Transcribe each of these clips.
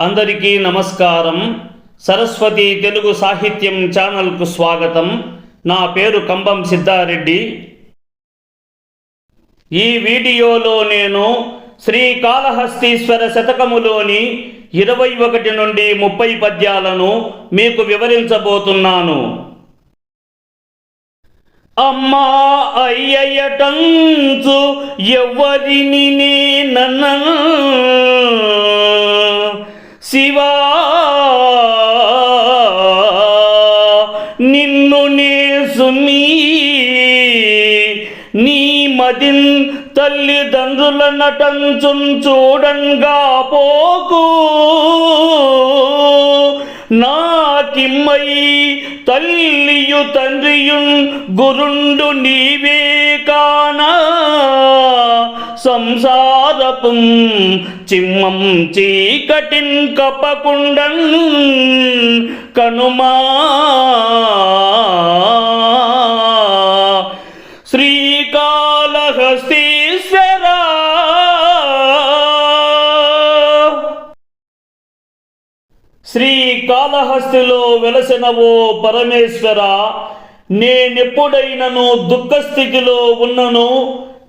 అందరికీ నమస్కారం. సరస్వతి తెలుగు సాహిత్యం ఛానల్కు స్వాగతం. నా పేరు కంబం సిద్ధారెడ్డి. ఈ వీడియోలో నేను శ్రీకాళహస్తీశ్వర శతకములోని ఇరవై ఒకటి నుండి ముప్పై పద్యాలను మీకు వివరించబోతున్నాను. అమ్మా అయ్యటంచు ఎవరిని నన్న శివా నిన్ను నే సుమీ నీ మదిన్ తల్లిదండ్రుల నటంచున్ చూడంగా పోకు. నాకిమ్మై తల్లియు తండ్రియున్ గురుండు నీవే సంసారపుం చిమ్మం చీకటిన్ కపకుండన్ కనుమా. శ్రీకాళహస్తీశ్వరా. శ్రీకాళహస్తిలో వెలసిన ఓ పరమేశ్వర నేనెప్పుడైనను దుఃఖస్థితిలో ఉన్నను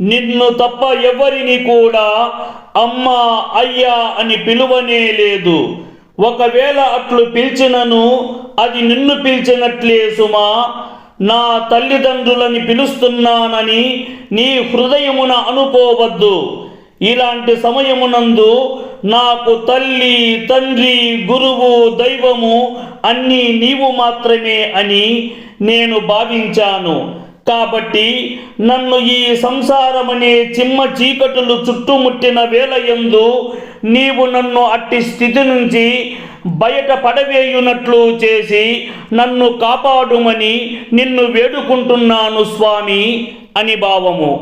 నిన్ను తప్ప ఎవరిని కూడా అమ్మా అయ్యా అని పిలువనే లేదు. ఒకవేళ అట్లు పిలిచినను అది నిన్ను పిలిచినట్లే సుమా. నా తల్లిదండ్రులని పిలుస్తున్నానని నీ హృదయమున అనుకోవద్దు. ఇలాంటి సమయమునందు నాకు తల్లి తండ్రి గురువు దైవము అన్నీ నీవు మాత్రమే అని నేను భావించాను. కాబట్టి నన్ను ఈ సంసారమనే చిమ్మ చీకటులు చుట్టుముట్టిన వేలయందు నీవు నన్ను అట్టి స్థితి నుంచి బయట పడవేయునట్లు చేసి నన్ను కాపాడుమని నిన్ను వేడుకుంటున్నాను స్వామి అని భావము.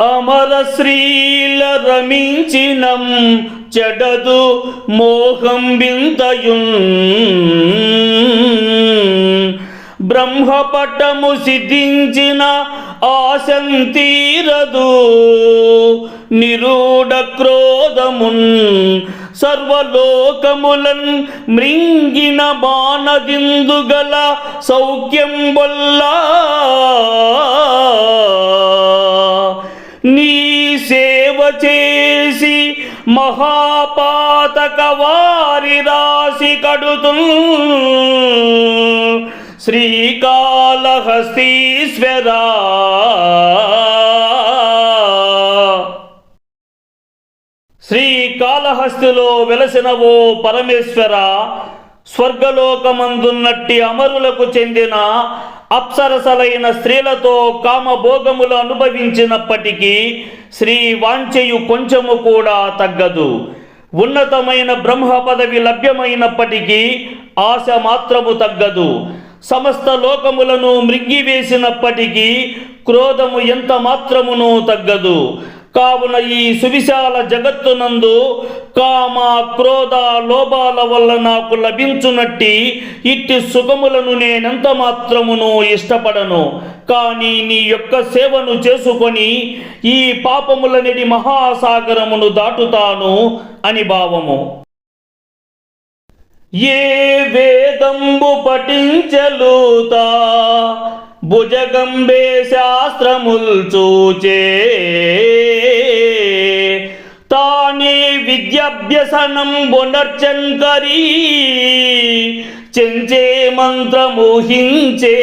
అమర శ్రీల రమించినం చెడదు మోహం వింతయున్ బ్రహ్మపటము సిద్ధించిన ఆశంతీరదు. నిరూఢ క్రోధమున్ సర్వలోకములన్ మృంగిన బాణదిందుగల సౌఖ్యం వల్లా నీ సేవ చేసి మహాపాతక వారి రాశి కడుతు శ్రీకాళహస్తీశ్వరా. శ్రీకాళహస్తిలో వెలసిన ఓ పరమేశ్వర స్వర్గలోకమందున్నట్టి అమరులకు చెందిన అప్సరసలైన స్త్రీలతో కామభోగములు అనుభవించినప్పటికీ శ్రీ వాంఛయు కొంచెము కూడా తగ్గదు. ఉన్నతమైన బ్రహ్మ పదవి లభ్యమైనప్పటికీ ఆశ మాత్రము తగ్గదు. సమస్త లోకములను మృంగివేసినప్పటికీ క్రోధము ఎంత మాత్రమును తగ్గదు. కావున ఈ సువిశాల జగత్తునందు కామ క్రోధ లోభాల వల్ల నాకు లభించునట్టి ఇట్టి సుఖములను నేనెంత మాత్రమును ఇష్టపడను. కానీ నీ యొక్క సేవను చేసుకొని ఈ పాపములనేది మహాసాగరమును దాటుతాను అని భావము. ఏ వేదంబు పఠించలుతా? భుజగంబే శాస్త్రముల్ చూచే. తానే విద్యాభ్యసనం బొనర్చంకరీ చెంచే మంత్రమోహించే.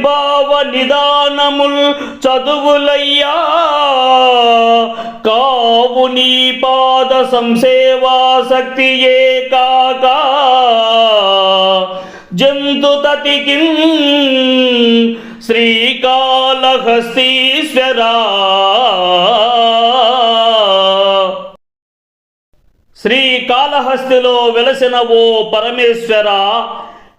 భావ నిదానముల్ చదువులయ్యా. కావు నీ పాద సంసేవాసక్తియే కాక జంతుతతికి శ్రీకాళహస్తీశ్వరా. శ్రీకాళహస్తిలో వెలసిన ఓ పరమేశ్వర.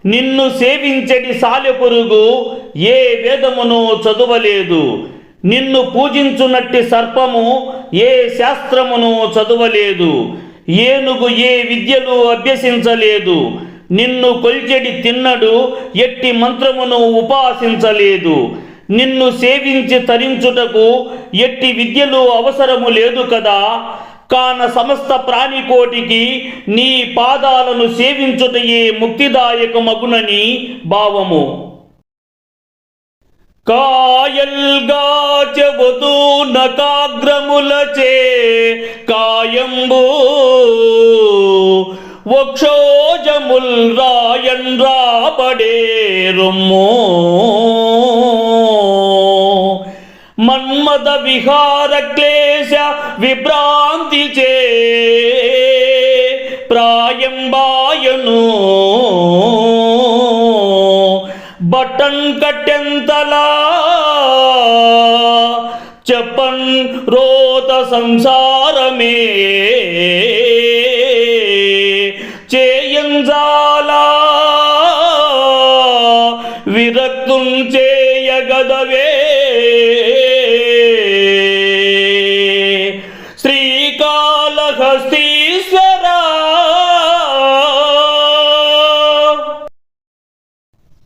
నిన్ను సేవించడి సాలెపురుగు ఏ వేదమును చదువలేదు. నిన్ను పూజించునట్టి సర్పము ఏ శాస్త్రమును చదువలేదు. ఏనుగు ఏ విద్యలు అభ్యసించలేదు. నిన్ను కొల్చెడి తిన్నడు ఎట్టి మంత్రమును ఉపాసించలేదు. నిన్ను సేవించి తరించుటకు ఎట్టి విద్యలు అవసరము లేదు కదా. కాన సమస్త ప్రాణికోటికి నీ పాదాలను సేవించుటయే ముక్తిదాయకమగునని భావము. కాయల్గా చెబుతూ నకాగ్రములచే కాయంబు వక్షోజముల్ రాయన్ రాబడే రొమ్మో మన్మద విహార క్లేశ విభ్రాంతి చే ప్రాయంబాయను బటన్ కట్టెంతలా చెప్పన్ రోత సంసారమే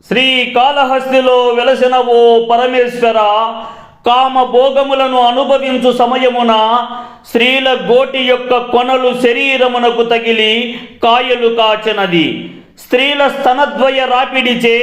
శ్రీకాళహస్తిలో వెలసిన ఓ పరమేశ్వర కామ భోగములను అనుభవించు సమయమున స్త్రీల గోటి యొక్క కొనలు శరీరమునకు తగిలి కాయలు కాచినది. స్త్రీల స్తనద్వయ రాపిడిచే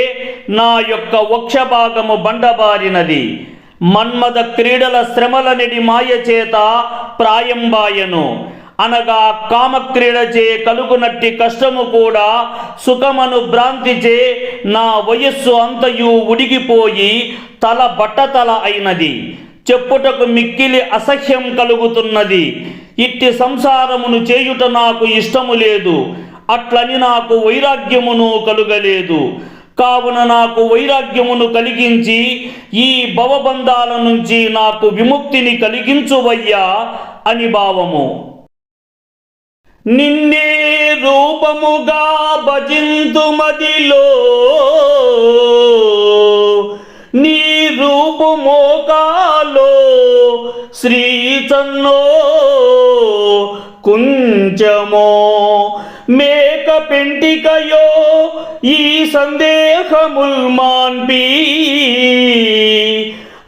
నా యొక్క వక్షభాగము బండబారినది. మన్మద క్రీడల శ్రమలనిడి మాయ చేత ప్రాయంబాయను. అనగా కామక్రీడచే కలుగునట్టి కష్టము కూడా సుఖమను భ్రాంతిచే నా వయస్సు అంతయు ఉడిగిపోయి తల బట్టతల అయినది. చెప్పుటకు మిక్కిలి అసహ్యం కలుగుతున్నది. ఇట్టి సంసారమును చేయుట నాకు ఇష్టము లేదు. అట్లని నాకు వైరాగ్యమును కలుగలేదు. కావున నాకు వైరాగ్యమును కలిగించి ఈ భవబంధాల నుంచి నాకు విముక్తిని కలిగించువయ్యా అని భావము. నిన్నే రూపముగా భజింతు మదిలో. నీ రూపమోకాలో శ్రీ చన్నో కుంచమో. మేక పెంటికయో ఈ సందేహముల్ మాన్పి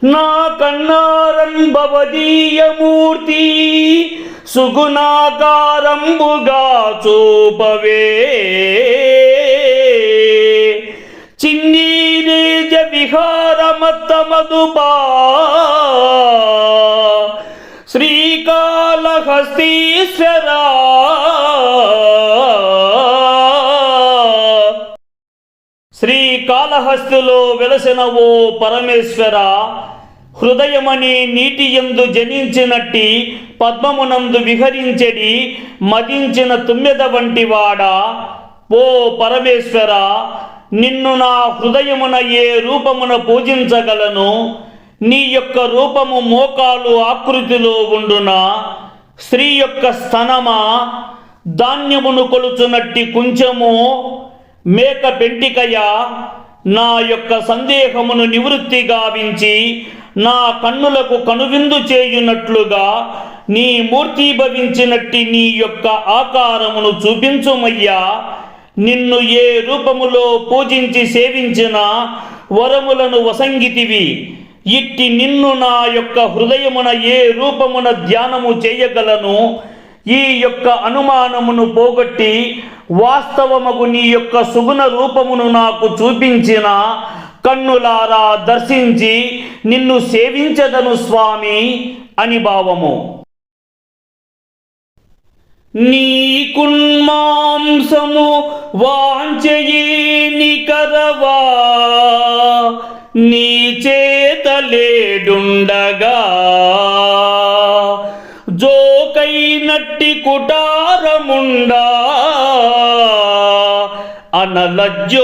నా కన్నారన్ భవదీయమూర్తి సుగుణాకారంబుగా చూపవే. చిన్ని విహారమత్తమదుపా. శ్రీకాళహస్తీశ్వరా. శ్రీకాళహస్తిలో వెలసిన ఓ పరమేశ్వర. హృదయమని నీటి యందు జనించినట్టి పద్మమునందు విహరించెడి మదించిన తుమ్మెద వంటి వాడా ఓ పరమేశ్వర నిన్ను నా హృదయమున ఏ రూపమున పూజించగలను. నీ యొక్క రూపము మోకాలు ఆకృతిలో ఉండునా? స్త్రీ యొక్క స్థనమా? ధాన్యమును కొలుచునట్టి కుంచము? మేక పెంటికయ? నా యొక్క సందేహమును నివృత్తి గావించి నా కన్నులకు కనువిందు చేయునట్లుగా నీ మూర్తీభవించినట్టి నీ యొక్క ఆకారమును చూపించుమయ్యా. నిన్ను ఏ రూపములో పూజించి సేవించిన వరములను వసంగితివి. ఇట్టి నిన్ను నా యొక్క హృదయమున ఏ రూపమున ధ్యానము చేయగలను. ఈ యొక్క అనుమానమును పోగొట్టి వాస్తవముకు నీ యొక్క సుగుణ రూపమును నాకు చూపించిన కన్నులారా దర్శించి నిన్ను సేవించదను స్వామి అని భావము. నీ కున్మాంసము వాంచయే నికరవా నీ చేతలేడుండగా జోకైనట్టి కుటారముండా అనలజ్యోతుండా.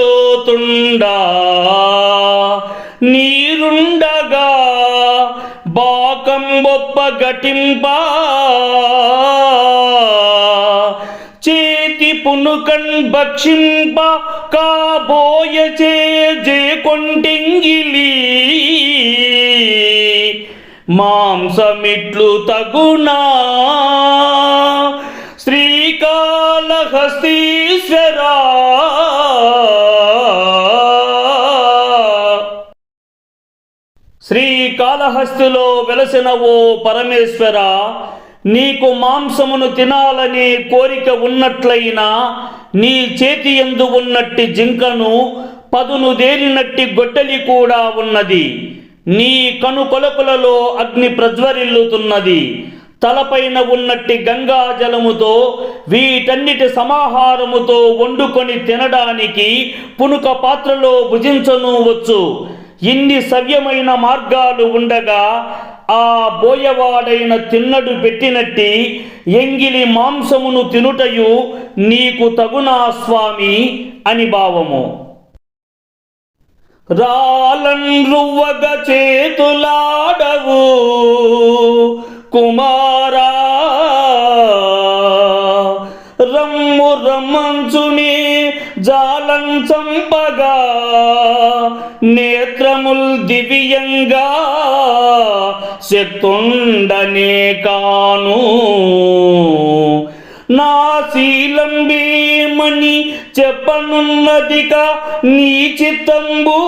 నీరుండగా బాకం బొప్ప గటింపా. చేతి పునుకన్ భక్షింప కాబోయ చే కొంటింగిలి. మాంసమిట్లు తగునా. కాళహస్తిలో వెలసిన ఓ పరమేశ్వర నీకు మాంసమును తినాలనే కోరిక ఉన్నట్లయినా నీ చేతి ఎందు ఉన్నట్టి జింకను పదును దేరినట్టి గొడ్డలి కూడా ఉన్నది. నీ కను కొలకులలో అగ్ని ప్రజ్వరిల్లుతున్నది. తలపైన ఉన్నట్టి గంగా జలముతో వీటన్నిటి సమాహారముతో వండుకొని తినడానికి పునుక పాత్రలో భుజించను వచ్చు. ఇన్ని సవ్యమైన మార్గాలు ఉండగా ఆ బోయవాడైన తిన్నడు పెట్టినట్టి ఎంగిలి మాంసమును తినుటయు నీకు తగునా స్వామి అని భావము. రాలన్రువ్వగ చేతులాడవు కుమారా. రమ్ము రమ్మంచుని జాలం చంపగా నేత్రముల్ దివ్యంగా శక్తుండనే కాను. నా శీలం భీమని చెప్పనున్నదిక నీ చిత్తంబు.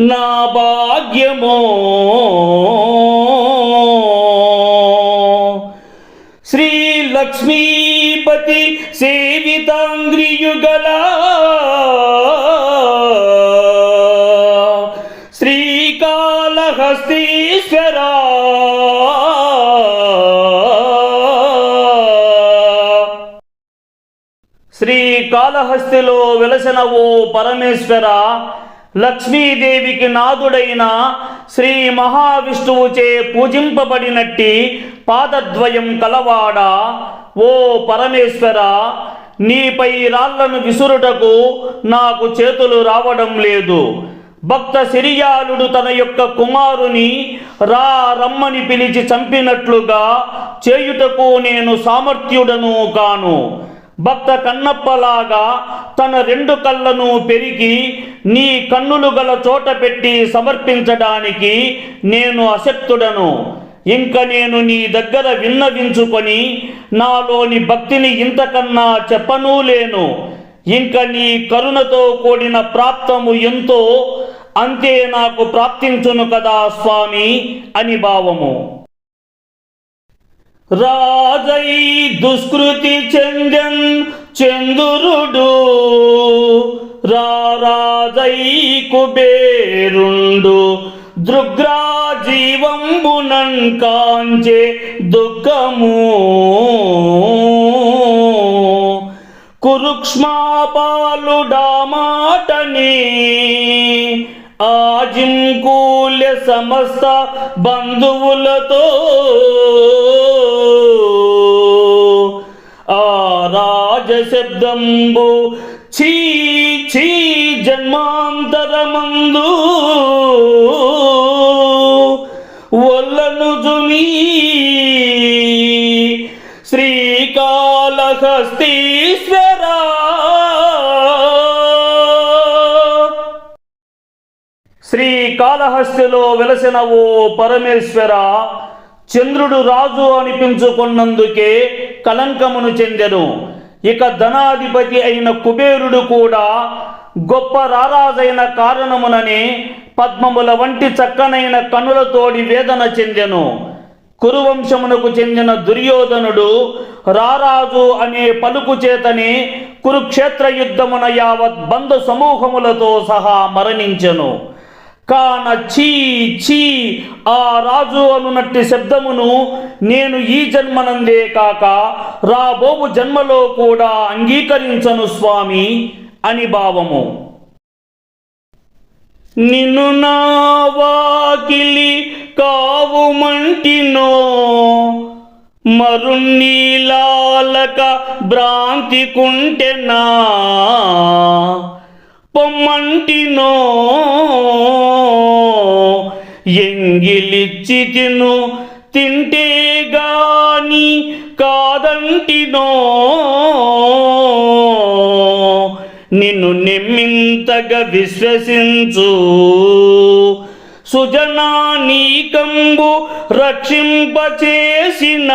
నా భాగ్యమో శ్రీ శ్రీకాళహస్తిలో వెలసిన ఓ పరమేశ్వర లక్ష్మీదేవికి నాదుడైన శ్రీ మహావిష్ణువుచే పూజింపబడినట్టి పాదద్వయం కలవాడ. ఓ పరమేశ్వర నీపై రాళ్ళను విసురుటకు నాకు చేతులు రావడం లేదు. భక్త సిరియాలుడు తన యొక్క కుమారుని రా రమ్మని పిలిచి చంపినట్లుగా చేయుటకు నేను సామర్థ్యుడను కాను భక్త కన్నప్పలాగా తన రెండు కళ్ళను పెరిగి నీ కన్నులు గల చోట పెట్టి సమర్పించడానికి నేను అశక్తుడను. ఇంక నేను నీ దగ్గర విన్నవించుకొని నాలోని భక్తిని ఇంతకన్నా చెప్పనూ లేను ఇంక నీ కరుణతో కూడిన ప్రాప్తము ఎంతో అంతే నాకు ప్రాప్తించును కదా స్వామి అని భావము. రాజై దుష్కృతి చెందన్ చందురుడు రారాజై కుబేరుండు దృగ్రా జీవంబునన్ కాంచే దుఃఖము కురుక్ష్మాపాలుడామాటని ఆజింకూల్య సమస్త బంధువులతో ఆ రాజశబ్దంబు చీ చీ జన్మాంతరమందు ఒల్లను శ్రీకాళహస్తీశ్వర శ్రీకాళహస్తిలో వెలసిన ఓ పరమేశ్వర చంద్రుడు రాజు అనిపించుకున్నందుకే కలంకమును చెందెను. ఇక ధనాధిపతి అయిన కుబేరుడు కూడా గొప్ప రారాజైన కారణముననే పద్మముల వంటి చక్కనైన కనులతోడి వేదన చెందెను. కురువంశమునకు చెందిన దుర్యోధనుడు రారాజు అనే పలుకు చేతని కురుక్షేత్ర యుద్ధమున యావత్ బంధు సమూహములతో సహా మరణించెను. కాన చీ చీ ఆ రాజు అనునట్టి శబ్దమును నేను ఈ జన్మనందే కాక రాబోవు జన్మలో కూడా అంగీకరించను స్వామి అని భావము. నిన్ను నా వాకిలి కావుమంటినో మరుణీలాలక భ్రాంతి కుంటెనా పొమ్మంటినో ఎంగిలిచ్చి తిను తింటే గాని కాదంటినో. నిన్ను నిమ్మింతగా విశ్వసించు. సుజనా నీకంబు రక్షింపచేసిన.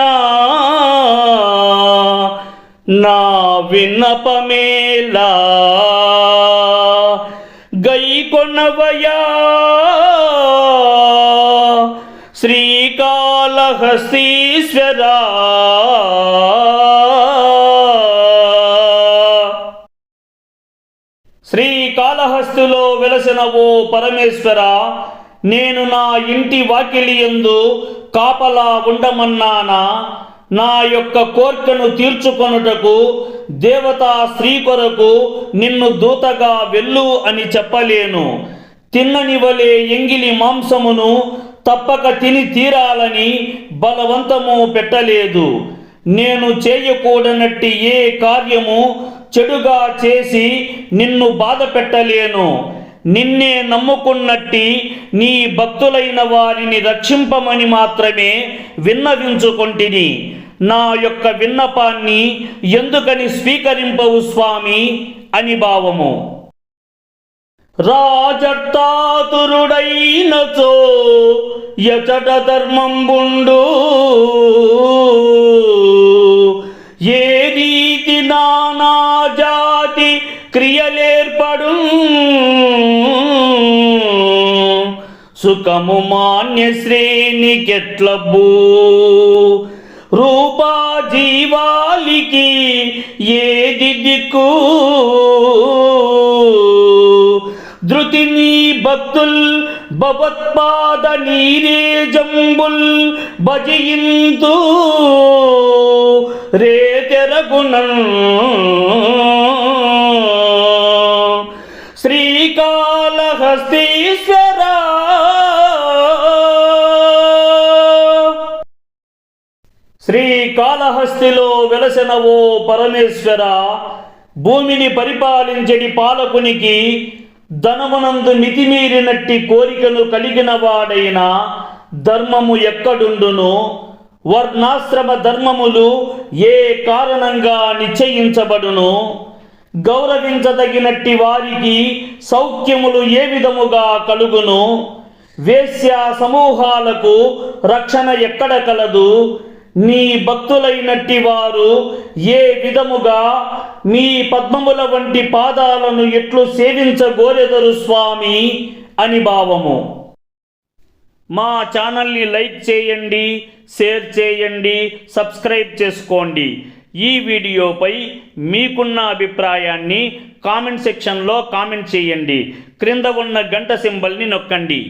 నా విన్నపమేలా గై కొనవయా శ్రీకాళహస్తీశ్వరా. శ్రీకాళహస్తిలో వెలసిన ఓ పరమేశ్వర నేను నా ఇంటి వాకిలియందు కాపలా ఉండమన్నానా? నా యొక్క కోర్కెను తీర్చుకొనుటకు దేవతా స్త్రీ కొరకు నిన్ను దూతగా వెళ్ళు అని చెప్పలేను. తిన్ననివలే ఎంగిలి మాంసమును తప్పక తిని తీరాలని బలవంతము పెట్టలేదు. నేను చేయకూడనట్టి ఏ కార్యము చెడుగా చేసి నిన్ను బాధ పెట్టలేను. నిన్నే నమ్ముకున్నట్టి నీ భక్తులైన వారిని రక్షింపమని మాత్రమే విన్నవించుకొంటిని. నా యొక్క విన్నపాన్ని ఎందుకని స్వీకరింపవు స్వామి? అని భావము. రాజతాతురుడైనచో యచట ధర్మంబుండు. ఏ రీతి నానా జాతి క్రియలేర్పడు. సుఖము మాన్య శ్రేణికెట్లబ్బు. రూపా జీవాలికి ఏది దిక్కు? భక్తుల్ భవత్పాద నీరే జంబుల్ భజయింతు రే తెరగుణం శ్రీకాళహస్తిలో వెలసిన ఓ పరమేశ్వర భూమిని పరిపాలించడి పాలకునికి ధనమునందు మితిమీరినట్టి కోరికను కలిగిన వాడైన ధర్మము ఎక్కడుండును? వర్ణాశ్రమ ధర్మములు ఏ కారణంగా నిశ్చయించబడును? గౌరవించదగినట్టి వారికి సౌఖ్యములు ఏ విధముగా కలుగును? వేశ్య సమూహాలకు రక్షణ ఎక్కడ కలదు? నీ భక్తులైనట్టి వారు ఏ విధముగా మీ పద్మముల వంటి పాదాలను ఎట్లు సేవించగోరెదరు స్వామి అని భావము. మా ఛానల్ని లైక్ చేయండి షేర్ చేయండి సబ్స్క్రైబ్ చేసుకోండి. ఈ వీడియోపై మీకున్న అభిప్రాయాన్ని కామెంట్ సెక్షన్లో కామెంట్ చేయండి. క్రింద ఉన్న గంట సింబల్ని నొక్కండి.